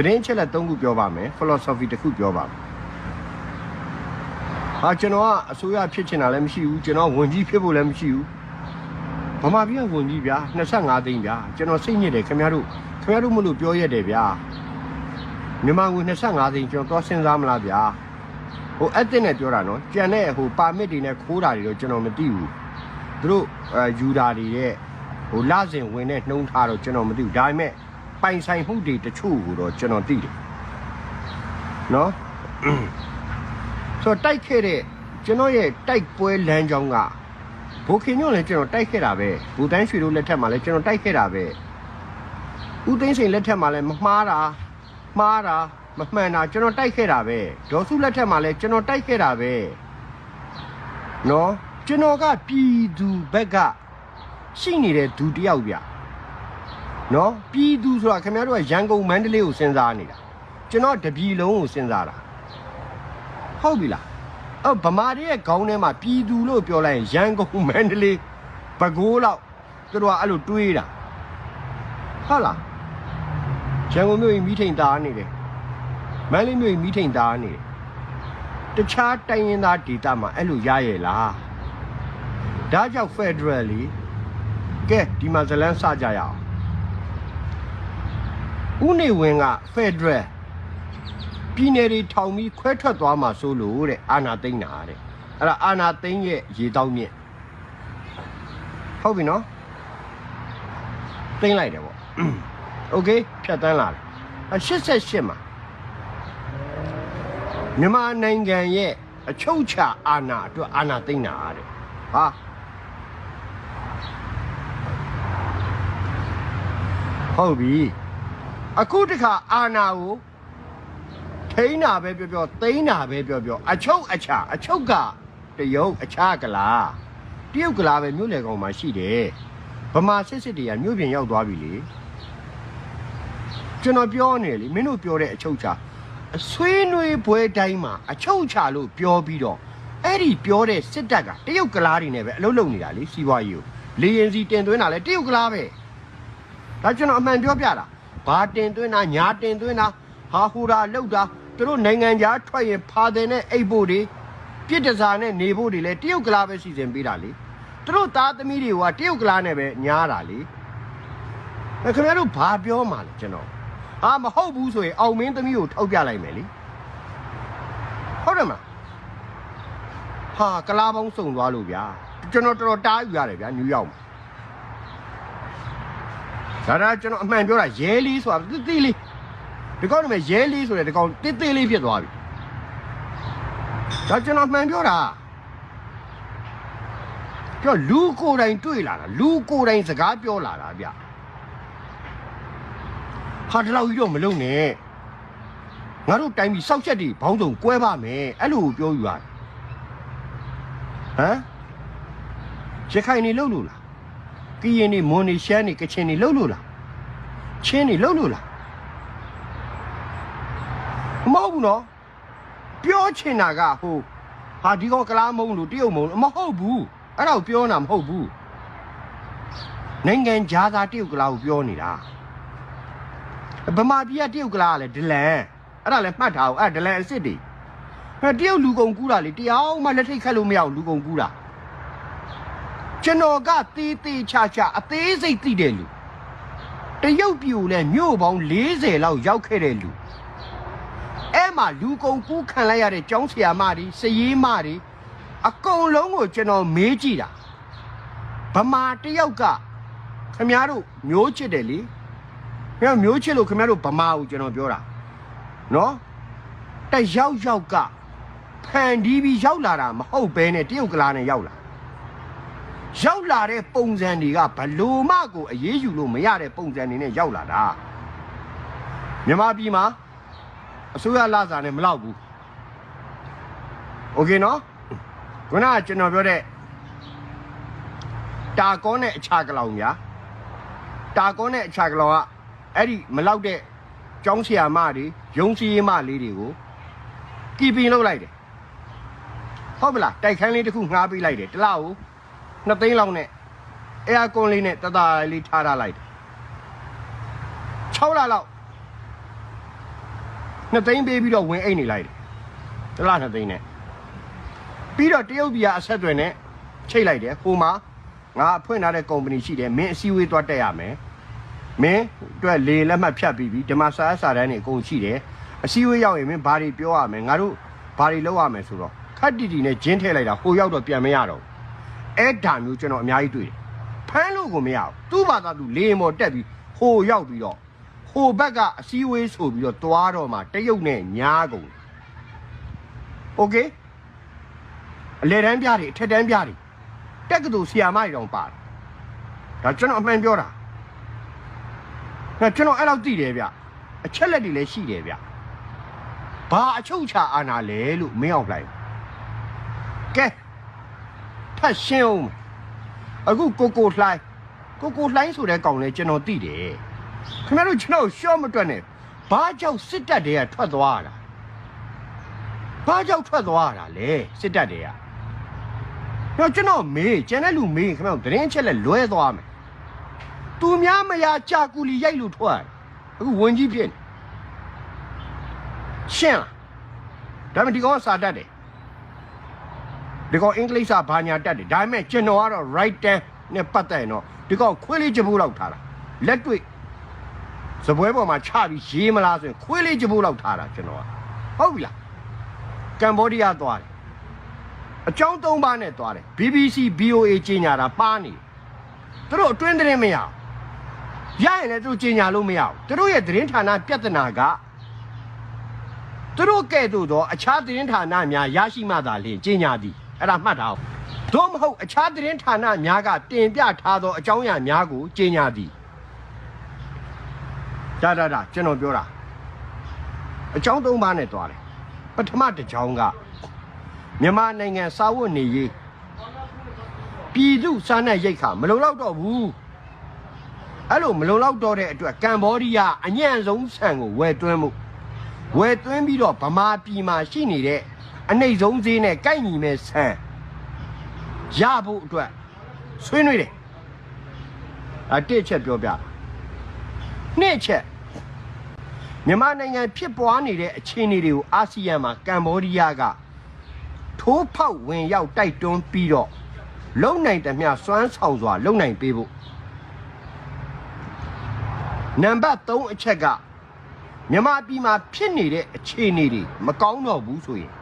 သတင်းချက်လက်၃ခုပြောပါမယ် philosophy တစ်ခုပြောပါမယ်ဟာကျွန်တော်ကအစိုးရဖြစ်ချင်တာလည်းမရှိဘူးကျွန်တော်ဝင်ကြီးဖြစ်ဖို့လည်းမရှိဘူးဗမာပြည်ကဝင်ကြီးဗျာ25သိန်းဗျာကျွန်တော်စိတ်ညစ်တယ်ခင်ဗျားတို့ခင်ဗျားတို့မလို့ပြောရတယ်ဗျာမြန်မာငွေ25သိန်းကျွန်တော်သွားစဉ်းစားမလားဗျာဟိုအက်တစ်နဲ့ပြောတာနော်ကြံတဲ့ဟိုပါမစ်တွေနဲ့ခိုးတာတွေတော့ကျွန်တော်မသိဘူးသူတို့အဲယူတာတွေရဲ့ဟိုလစဉ်ဝင်တဲ့နှုံးထားတော့ကျွန်တော်မသိဘူးဒါပေမဲ့ ပိုင်ဆိုင်မှုတွေတချို့ကိုတော့ကျွန်တော်သိတယ်နော်ဆိုတော့တိုက်ခဲ့တဲ့ကျွန်တော်ရဲ့တိုက်ပွဲလမ်းကြောင်းကဘိုခင်ညွန့်လည်းကျွန်တော်တိုက်ခဲ့တာပဲဘူတန်းရွှေတို့လက်ထက်မှာလည်းကျွန်တော်တိုက်ခဲ့တာပဲဦးသိန်းစိန်လက်ထက်မှာလည်းမမှားတာမှားတာမမှန်တာကျွန်တော်တိုက်ခဲ့တာပဲဒေါ်စုလက်ထက်မှာလည်းကျွန်တော်တိုက်ခဲ့တာပဲနော်ကျွန်တော်ကပြည်သူဘက်ကရှိနေတဲ့သူတယောက်ဗျ နော်ပြည်သူဆိုတာခင်ဗျားတို့ကရန်ကုန်မန္တလေးကိုစဉ်းစားနေတာကျွန်တော်တပြည်လုံးကိုစဉ်းစားတာဟုတ်ပြီလားအော်ဗမာတွေရဲ့ခေါင်းထဲမှာပြည်သူလို့ပြောလိုက်ရင်ရန်ကုန်မန္တလေးပဲခူးလောက်သူတို့ကအဲ့လိုတွေးတာဟုတ်လားရန်ကုန်မြို့ကြီးမိထိန်သားနေတယ်မန္တလေးမြို့ကြီးမိထိန်သားနေတယ်တခြားတိုင်းရင်းသားဒေသမှာအဲ့လိုရရဲ့လားဒါကြောင့် Federal လီကဲဒီမှာဇလန်းစကြရအောင် ဦးနေဝင်းက Federal ပြည်နယ်တွေထောင်ပြီးခွဲထွက်သွားမှာဆိုလို့တဲ့အာနာသိမ့်တာတဲ့အဲ့ဒါအာနာသိမ့်ရဲ့ရေတောင်းမြင့်ဟုတ်ပြီနော်သိမ့်လိုက်တယ်ပေါ့โอเคဖြတ်တန်းလာတယ်အ88မှာမြန်မာနိုင်ငံရဲ့အချုပ်ချာအာဏာအတွက်အာဏာသိမ်းတာတဲ့ဟာဟုတ်ပြီ အခုတခါအာဏာကိုထိန်းတာပဲပြောပြောသိမ်းတာပဲပြောပြောအချုပ်အချာအချုပ်ကတရုတ်အခြားကလားတရုတ်ကလားပဲမြို့လေကောင်မှာရှိတယ်ဗမာစစ်စစ်တွေကမြို့ပြင်ရောက်သွားပြီလေကျွန်တော်ပြောနေလေမင်းတို့ပြောတဲ့အချုပ်ချာအဆွေးနွေးပွဲတိုင်းမှာအချုပ်ချလို့ပြောပြီးတော့အဲ့ဒီပြောတဲ့စစ်တပ်ကတရုတ်ကလားတွေနဲ့ပဲအလုပ်လုပ်နေတာလေစီးပွားရေးကိုလေရင်စီတင်သွင်းတာလဲတရုတ်ကလားပဲဒါကျွန်တော်အမှန်ပြောပြတာ ဘာတင်သွင်းတာညာတင်သွင်းတာဟာဟူတာလောက်တာသူတို့နိုင်ငံခြားထွက်ရင်ဖာတယ်နဲ့အိတ်ဖို့တွေပြစ်တစားနဲ့နေဖို့တွေလဲတရုတ်ကလားပဲစီစဉ်ပေးတာလေသူတို့သားသမီးတွေကတရုတ်ကလားနဲ့ပဲညားတာလေအဲခင်ဗျားတို့ဘာပြောမှလဲကျွန်တော်ဟာမဟုတ်ဘူးဆိုရင်အောင်မင်းသမီးကိုထောက်ပြလိုက်မယ်လေဟုတ်တယ်မလားဟာကလားပေါင်းစုံသွားလို့ဗျာကျွန်တော်တော်တော်တားယူရတယ်ဗျာနယူးယောက်မှာ ဒါဒါကျွန်တော်အမှန်ပြောတာရဲလေးဆိုတာတိတိလေးဒီကောင်းနေမဲ့ရဲလေးဆိုတဲ့ဒီကောင်းတိတိလေးဖြစ်သွားပြီဒါကျွန်တော်မှန်ပြောတာပြောလူကိုယ်တိုင်တွေ့လာတာလူကိုယ်တိုင်စကားပြောလာတာဗျဟာဒီလောက်ကြီးတော့မလုံနဲ့ငါတို့တိုင်းပြည်စောက်ချက်တွေဘောင်းစုံကွဲပါမယ်အဲ့လိုပြောယူရတယ်ဟမ်ရခိုင်နေလှုပ်လို့လား ကရင်နေမွန်နေရှမ်းနေကချင်နေလှုပ်လို့လားချင်းနေလှုပ်လို့လားမဟုတ်ဘူးနော်ပြောချင်တာကဟိုဟာဒီကောင်ကလားမုံလို့တရုတ်မုံလို့မဟုတ်ဘူးအဲ့ဒါကိုပြောတာမဟုတ်ဘူးနိုင်ငံခြားသားတရုတ်ကလားကိုပြောနေတာဗမာပြည်ကတရုတ်ကလားကလည်းဒလန်အဲ့ဒါလည်းမှတ်ထားအောင်အဲ့ဒလန်အစ်စ်တွေအဲ့တရုတ်လူကုန်ကူးတာလေတရားမှလက်ထိတ်ခတ်လို့မရဘူးလူကုန်ကူးတာ ကျွန်တော်ကတေးသေးချာချာအသေးစိတ်သိတဲ့လူတရုတ်ပြည်ကိုလည်းမြို့ပေါင်း40လောက်ရောက်ခဲ့တဲ့လူအဲ့မှာလူကုန်ကူးခံလိုက်ရတဲ့ကျောင်းဆရာမတွေစရေးမတွေအကုန်လုံးကိုကျွန်တော်မေးကြည့်တာဗမာတယောက်ကခမည်းတော်မျိုးချစ်တယ်လေခမည်းမျိုးချစ်လို့ခမည်းတော်ဗမာကိုကျွန်တော်ပြောတာနော်တယောက်ယောက်ကဖန်ဒီးပြီးရောက်လာတာမဟုတ်ဘဲနဲ့တရုတ်ကလာနဲ့ရောက်လာ ရောက်လာတဲ့ပုံစံတွေကဘလို့မှကိုအေးယူလို့မရတဲ့ပုံစံတွေနဲ့ရောက်လာတာမြန်မာပြည်မှာအစိုးရလာစာနဲ့မလောက်ဘူးโอเคနော်ခုနကကျွန်တော်ပြောတဲ့တာကောနဲ့အခြားကလောင်ညာတာကောနဲ့အခြားကလောင်ကအဲ့ဒီမလောက်တဲ့ကျောင်းဆရာမတွေရုံးစီးမလေးတွေကိုကီပင်လုပ်လိုက်တယ်ဟုတ်ပလားတိုက်ခန်းလေးတစ်ခုငှားပေးလိုက်တယ်တစ်လားကို နှစ်သိန်းလောက်နဲ့အဲယာကွန်လေးနဲ့တတလေးထားထားလိုက်တယ်6လလောက်နှစ်သိန်းပေးပြီးတော့ဝင်အိတ်နေလိုက်တယ်တစ်လားနှစ်သိန်းနဲ့ပြီးတော့တရုတ်ပြည်ကအဆက်အသွယ်နဲ့ချိတ်လိုက်တယ်ဟိုမှာငါဖွင့်ထားတဲ့ကုမ္ပဏီရှိတယ်မင်းအစည်းအဝေးသွားတက်ရမယ်မင်းအတွက်လေလက်မှတ်ဖြတ်ပြီးပြီဒီမှာစာအပ်စာတန်းတွေအကုန်ရှိတယ်အစည်းအဝေးရောက်ရင်မင်းဘာတွေပြောရမယ်ငါတို့ဘာတွေလုပ်ရမယ်ဆိုတော့ခက်တီတီနဲ့ဂျင်းထည့်လိုက်တာဟိုရောက်တော့ပြန်မရတော့ဘူး အဲ့ဒါမျိုးကျွန်တော်အများကြီးတွေ့တယ်ဖမ်းလို့ကိုမရဘူးသူ့ဘာသာသူလေရင်ပေါ်တက်ပြီးဟိုရောက်ပြီးတော့ဟိုဘက်ကအစည်းအဝေးဆိုပြီးတော့တွားတော့မှတရုတ်နဲ့ညားကုန်โอเคအလဲတန်းပြားတွေအထက်တန်းပြားတွေတက်ကတူဆီယာမတွေတောင်ပါတယ်ဒါကျွန်တော်အမှန်ပြောတာငါကျွန်တော်အဲ့လောက်သိတယ်ဗျအချက်လက်တွေလည်းရှိတယ်ဗျဘာအချုပ်ချာအာနာလဲလို့မင်းအောင်လိုက်ကဲ ထပ်ရှင်းအောင်မယ်အခုကိုကိုလှိုင်းကိုကိုလှိုင်းဆိုတဲ့ကောင်လဲကျွန်တော်သိတယ်ခင်ဗျားတို့ကျွန်တော်ရှော့မတွက်နဲ့ဘာကြောင့်စစ်တပ်တွေကထွက်သွားတာဘာကြောင့်ထွက်သွားတာလဲစစ်တပ်တွေကတော့ကျွန်တော်မေးကျန်တဲ့လူမေးခင်ဗျားတို့သတင်းအချက်လက်လွဲသွားမယ်သူများမရကြာကူလီရိုက်လို့ထွက်အခုဝင်ကြီးပြင်းရှင်းလားဒါပေမဲ့ဒီကောင်ကစာတတ်တယ် ဒီကောင်အင်္ဂလိပ်စာဘာညာတက်တယ်ဒါပေမဲ့ကျွန်တော်ကတော့ right turn နဲ့ပတ်သက်ရင်တော့ဒီကောင်ခွေးလေးကြပိုးလောက်ထားတာလက်တွေ့စပွဲပေါ်မှာချပြီးရေးမလားဆိုရင်ခွေးလေးကြပိုးလောက်ထားတာကျွန်တော်ကဟုတ်ပြီလားကမ်ဘောဒီးယားသွားတယ်အကြောင်းသုံးပါးနဲ့သွားတယ် BBC BOA ကြီးညာတာပါနေတယ်သူတို့အတွင်းသတင်းမရဘူးရရင်လည်းသူတို့ကြီးညာလို့မရဘူးသူတို့ရဲ့သတင်းဌာနပြဿနာကသူတို့ကဲ့သို့သောအခြားသတင်းဌာနများရရှိမှသာလျှင်ကြီးညာသည် အဲ့ဒါမှတ်ထားအောင်သို့မဟုတ်အခြားသတင်းဌာနများကတင်ပြထားသောအကြောင်းအရာများကိုကြီးညာသည်ဒါဒါဒါကျွန်တော်ပြောတာအကြောင်းသုံးပါးနဲ့တွားတယ်ပထမတစ်ကြောင်းကမြန်မာနိုင်ငံစာဝတ်နေရေးပြည်သူစားနပ်ရိတ်ခါမလုံလောက်တော့ဘူးအဲ့လိုမလုံလောက်တော့တဲ့အတွက်ကမ်ဘောဒီးယားအညံ့ဆုံးဆန်ကိုဝယ်သွင်းမှုဝယ်သွင်းပြီးတော့ဗမာပြည်မှာရှိနေတဲ့ အနှိမ့်ဆုံးဈေးနဲ့ကိုက်ညီမဲ့ဆန်ရဖို့အတွက်ဆွေးနွေးတယ်အတစ်ချက်ပြောပြနှစ်ချက်မြန်မာနိုင်ငံဖြစ်ပွားနေတဲ့အခြေအနေတွေကိုအာဆီယံမှာကမ်ဘောဒီးယားကထိုးဖောက်ဝင်ရောက်တိုက်တွန်းပြီးတော့လုံနိုင်သမျှစွမ်းဆောင်စွာလုံနိုင်ပေးဖို့နံပါတ်3အချက်ကမြန်မာပြည်မှာဖြစ်နေတဲ့အခြေအနေတွေမကောင်းတော့ဘူးဆိုရင်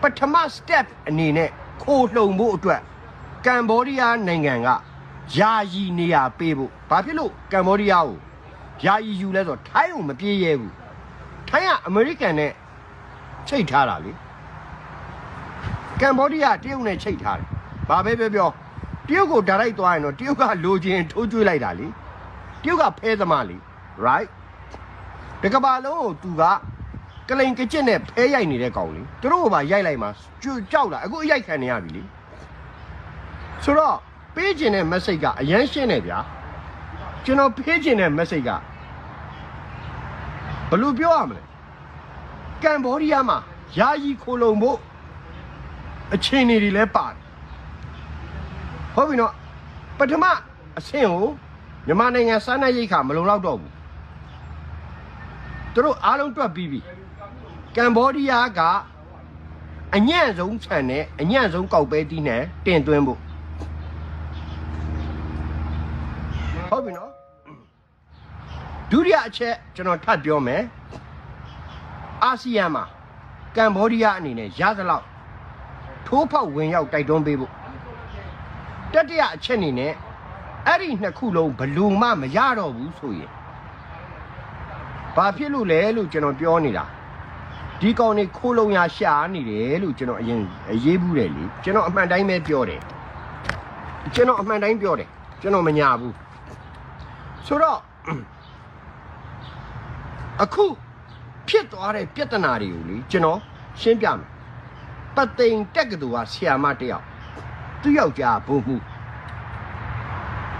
ပထမ step အနေနဲ့ခိုးလှုံဖို့အတွက်ကမ်ဘောဒီးယားနိုင်ငံကယာယီနေရာပေးဖို့ဘာဖြစ်လို့ကမ်ဘောဒီးယားကိုယာယီယူလဲဆိုတော့ထိုင်းကိုမပြေးရဲဘူးထိုင်းကအမေရိကန်နဲ့ချိတ်ထားတာလေကမ်ဘောဒီးယားတရုတ်နဲ့ချိတ်ထားတယ်ဘာပဲပြောပြောတရုတ်ကိုဒါလိုက်သွားရင်တော့တရုတ်ကလိုချင်ထိုးကျွေးလိုက်တာလေတရုတ်ကဖဲသမားလေ right တကဘာလုံးကိုသူက ကလိန်ကကြက်နဲ့ဖဲရိုက်နေတဲ့ကောင်လေသူတို့ကပါရိုက်လိုက်မှာကြွကြောက်လာအခုအရိုက်ခံနေရပြီလေဆိုတော့ပေးခြင်းတဲ့ message ကအရန်ရှင်းတယ်ဗျာကျွန်တော်ပေးခြင်းတဲ့ message ကဘယ်လိုပြောရမလဲကမ်ဘောဒီးယားမှာယာယီခိုလုံဖို့အခြေအနေတွေလည်းပါတယ်ဟုတ်ပြီနော်ပထမအဆင့်ကိုမြန်မာနိုင်ငံစားနပ်ရိက္ခာမလုံလောက်တော့ဘူးသူတို့အားလုံးတွက်ပြီးပြီ ကမ်ဘောဒီးယားကအညံ့ဆုံးခြံနဲ့အညံ့ဆုံးကောက်ပဲတီးနဲ့တင်သွင်းဖို့ဟုတ်ပြီနော်ဒုတိယအချက်ကျွန်တော်ထပ်ပြောမယ်အာဆီယံမှာကမ်ဘောဒီးယားအနေနဲ့ရသလောက်ထိုးဖောက်ဝင်ရောက်တိုက်တွန်းပေးဖို့တတိယအချက်အနေနဲ့အဲ့ဒီနှစ်ခုလုံးဘယ်လူမှမရတော့ဘူးဆိုရင်ဘာဖြစ်လို့လဲလို့ကျွန်တော်ပြောနေတာ ဒီကောင်နေခိုးလုံးရရှာနေတယ်လို့ကျွန်တော်အရင်အရေးဘူးတယ်လေကျွန်တော်အမှန်တိုင်းပဲပြောတယ်ကျွန်တော်အမှန်တိုင်းပြောတယ်ကျွန်တော်မညာဘူးဆိုတော့အခုဖြစ်သွားတဲ့ပြဿနာတွေကိုလေကျွန်တော်ရှင်းပြမယ်ပသိမ်တက်ကတူကဆီယာမတယောက်သူ့ယောက်ျားဘုံမှု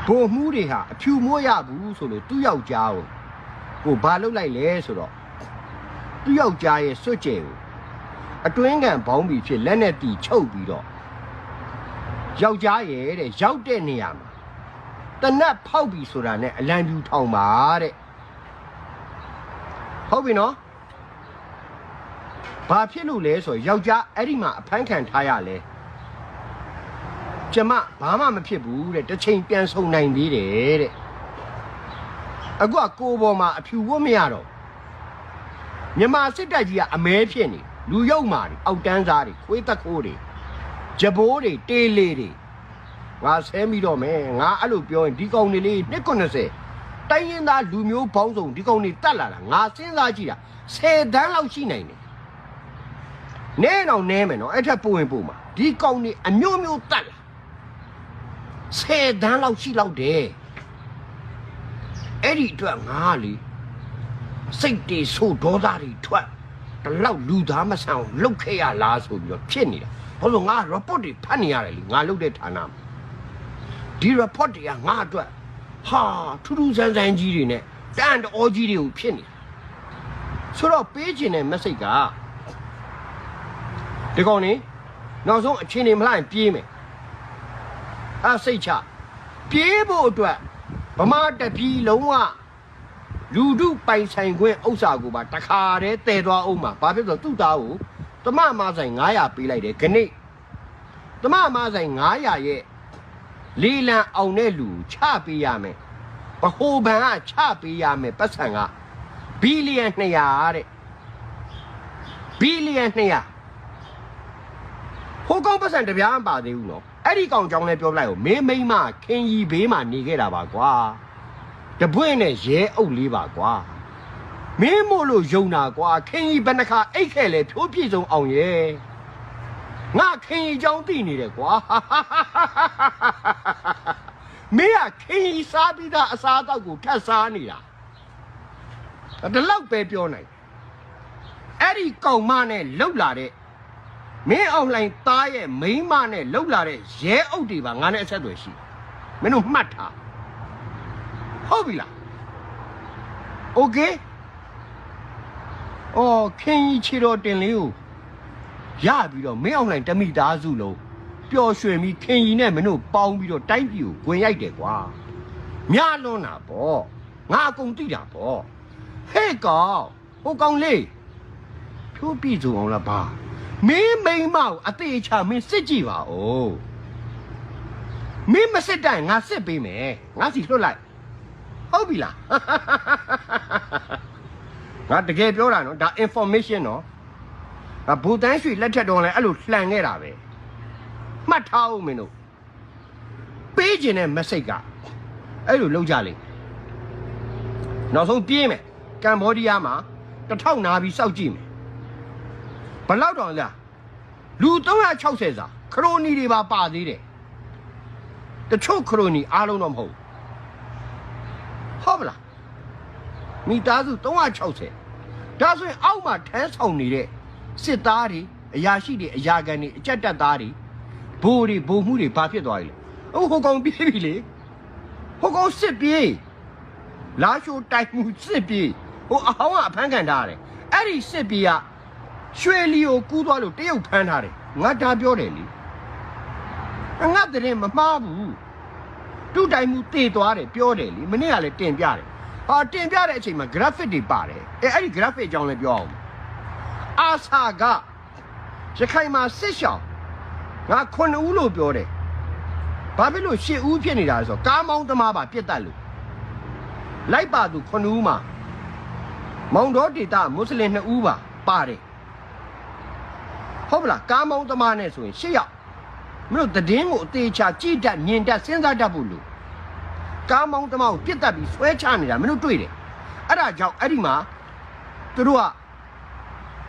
ဘုံမှုတွေဟာအဖြူမွေးရဘူးဆိုလို့သူ့ယောက်ျားကိုကိုဘာလုပ်လိုက်လဲဆိုတော့ သူ့ယောက်ျားရဲ့စွတ်ကြဲကိုအတွင်းကန်ဘောင်းဘီဖြစ်လက်နဲ့တီချုပ်ပြီးတော့ယောက်ျားရဲ့တဲ့ရောက်တဲ့နေရာမှာတနတ်ဖောက်ပြီဆိုတာနဲ့အလံပြူထောင်ပါတဲ့ဟုတ်ပြီနော်ဘာဖြစ်လို့လဲဆိုတော့ယောက်ျားအဲ့ဒီမှာအဖမ်းခံထားရလဲကျမဘာမှမဖြစ်ဘူးတဲ့တစ်ချိန်ပြန်ဆုံနိုင်သေးတယ်တဲ့အခုကကိုယ်ပေါ်မှာအဖြူဝတ်မရတော့ မြန်မာစစ်တပ်ကြီးကအမဲဖြစ်နေလူရုပ်မာတွေအောက်တန်းစားတွေခွေးသက်ခိုးတွေဂျဘိုးတွေတေးလေးတွေငါဆဲမိတော့မယ်ငါအဲ့လိုပြောရင်ဒီကောင်တွေလေး290တိုင်းရင်သားလူမျိုးပေါင်းစုံဒီကောင်တွေတတ်လာတာငါစဉ်းစားကြည့်တာ10တန်းလောက်ရှိနိုင်တယ်နဲတော့နဲမယ်နော်အဲ့ထက်ပို့ရင်ပို့မှာဒီကောင်นี่အမျိုးမျိုးတတ်လာဆယ်တန်းလောက်ရှိလောက်တယ်အဲ့ဒီအတွက်ငါလေ စိတ်တွေဆိုဒေါသတွေထွက်တလောက်လူသားမဆန်အောင်လှုပ်ခဲ့ရလားဆိုပြီးတော့ဖြစ်နေတာဘာလို့ငါ report တွေဖတ်နေရတယ်လေငါလှုပ်တဲ့ဌာနမှာဒီ report တွေကငါအတွက်ဟာထူးထူးဆန်းဆန်းကြီးတွေနဲ့တန်တော်ကြီးတွေကိုဖြစ်နေတာဆိုတော့ပေးခြင်းတဲ့ message ကဒီကောင်နေနောက်ဆုံးအချင်းနေမလိုက်ရင်ပြေးမယ်အစိတ်ချပြေးဖို့အတွက်ဗမာတပြည်လုံးက လူဒုပိုင်ဆိုင်ခွင့်ဥစ္စာကိုပါတခါတည်းတည်သွားအောင်မှာဘာဖြစ်လို့လဲသူ့သားကိုတမမဆိုင်900ပေးလိုက်တယ်ခဏိတမမဆိုင်900ရဲ့လီလံအောင်တဲ့လူကိုချပေးရမယ်ဗဟိုဘဏ်ကချပေးရမယ်ပတ်စံကဘီလီယံ200တဲ့ဘီလီယံ200ဟိုကောင်ပတ်စံတပြားမပါသေးဘူးနော်အဲ့ဒီကောင်ကြောင်းလဲပြောပလိုက်ကိုမင်းမိမခင်ကြီးဘေးမှာနေခဲ့တာပါကွာ တပွင့်နဲ့ရဲအုပ်လေးပါကွာမင်းမို့လို့ယုံတာကွာခင်ကြီးဘယ်နှခါအိတ်ခဲ့လဲဖြိုးပြည့်စုံအောင်ရဲ့ငါခင်ကြီးကြောင်းသိနေတယ်ကွာမင်းကခင်ကြီးစားပြီးသားအစားအသောက်ကိုထပ်စားနေတာဒါတော့ပဲပြောနိုင်အဲ့ဒီကောင်မနဲ့လှုပ်လာတဲ့မင်းအောင်လိုင်းသားရဲ့မိန်းမနဲ့လှုပ်လာတဲ့ရဲအုပ်တွေပါငါနဲ့အဆက်အသွယ်ရှိတယ်မင်းတို့မှတ်ထား 跳皮啦。OK。哦，天一切都顺利哦。下皮了，没有人这么大数了。表说没天意呢，没有包皮了，代表关爱的瓜。面龙那包，阿工地的包。很高，我讲里，皮皮就忘了吧。没眉毛，阿对一枪没十几万哦。没没事的，俺是白眉，俺洗出来。 ဟုတ်ပြီလားငါတကယ်ပြောတာနော်ဒါ information နော်ငါဘူတန်းရွှေလက်ထက်တော့လဲအဲ့လိုလှန်ခဲ့တာပဲမှတ်ထားဦးမင်းတို့ပေးခြင်းတဲ့ message ကအဲ့လိုလောက်ကြလိမ့်နောက်ဆုံးပြေးမယ်ကမ်ဘောဒီးယားမှာတစ်ထောက်နာပြီးစောက်ကြည့်မယ်ဘယ်လောက်တောင်လားလူ360စာခရိုနီတွေပါပါသေးတယ်တချို့ခရိုနီအားလုံးတော့မဟုတ်ဘူး ဟုတ်ပလားမိသားစု360ဒါဆိုရင်အောက်မှာထမ်းဆောင်နေတဲ့စစ်သားတွေအရာရှိတွေအရာခံတွေအကြက်တက်သားတွေဘိုးတွေဘိုးမှုတွေဘာဖြစ်သွားပြီလဲဟိုဟိုကောင်ပြေးပြီလေဟိုကောင်စစ်ပြေးလာရှိုးတိုက်မှုစစ်ပြေးဟိုအဟောင်းကအဖမ်းခံထားရတယ်အဲ့ဒီစစ်ပြေးကရွှေလီကိုကူးသွားလို့တရုတ်ဖမ်းထားတယ်ငါဒါပြောတယ်လေငါတရင်မမှားဘူး တူတိုင်မှုတည်သွားတယ်ပြောတယ်လေမနေ့ကလည်းတင်ပြတယ်ဟာတင်ပြတဲ့အချိန်မှာ graphic တွေပါတယ်အဲအဲ့ဒီ graphic အကြောင်းလည်းပြောအောင်အာစာကရခိုင်မှာစစ်ရှောင်းငါခုနှစ်ဦးလို့ပြောတယ်ဘာဖြစ်လို့ရှစ်ဦးဖြစ်နေတာလဲဆိုတော့ကားမောင်းသမားပါပြစ်တတ်လို့လိုက်ပါသူခုနှစ်ဦးမှာမောင်တော်ဒေတာမွတ်စလင်နှစ်ဦးပါပါတယ်ဟုတ်ပလားကားမောင်းသမားနဲ့ဆိုရင်ရှစ်ယောက် မင်းတို့သတင်းကိုအသေးချာကြည့်တတ်မြင်တတ်စဉ်းစားတတ်ဖို့လို့ကားမောင်းသမားကိုပြစ်တတ်ပြီးဆွဲချနေတာမင်းတို့တွေ့တယ်အဲ့ဒါကြောင့်အဲ့ဒီမှာသူတို့က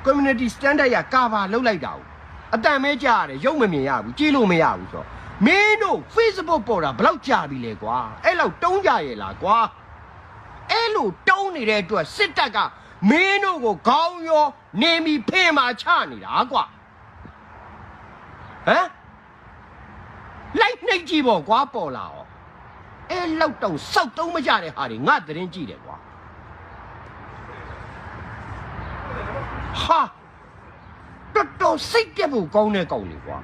community standard ရကာဗာလောက်လိုက်တာ ਉ အတန်မဲကြားရတယ်ရုပ်မမြင်ရဘူးကြည့်လို့မရဘူးဆိုတော့မင်းတို့ Facebook ပေါ်တာဘယ်လောက်ကြာပြီလဲကွာအဲ့လောက်တုံးကြရဲ့လားကွာအဲ့လိုတုံးနေတဲ့အတွက်စစ်တပ်ကမင်းတို့ကိုခေါင်းရောနေမီဖင်မာချနေတာကွာဟမ် လိုက်နှိပ်ကြည့်ပေါ့ကွာပေါ်လာအောင်အဲလောက်တော့စောက်တုံးမကြတဲ့ဟာတွေငါသတင်းကြည့်တယ်ကွာဟာတော်တော်စိတ်ပြတ်ဖို့ကောင်းတဲ့ကောင်လေကွာ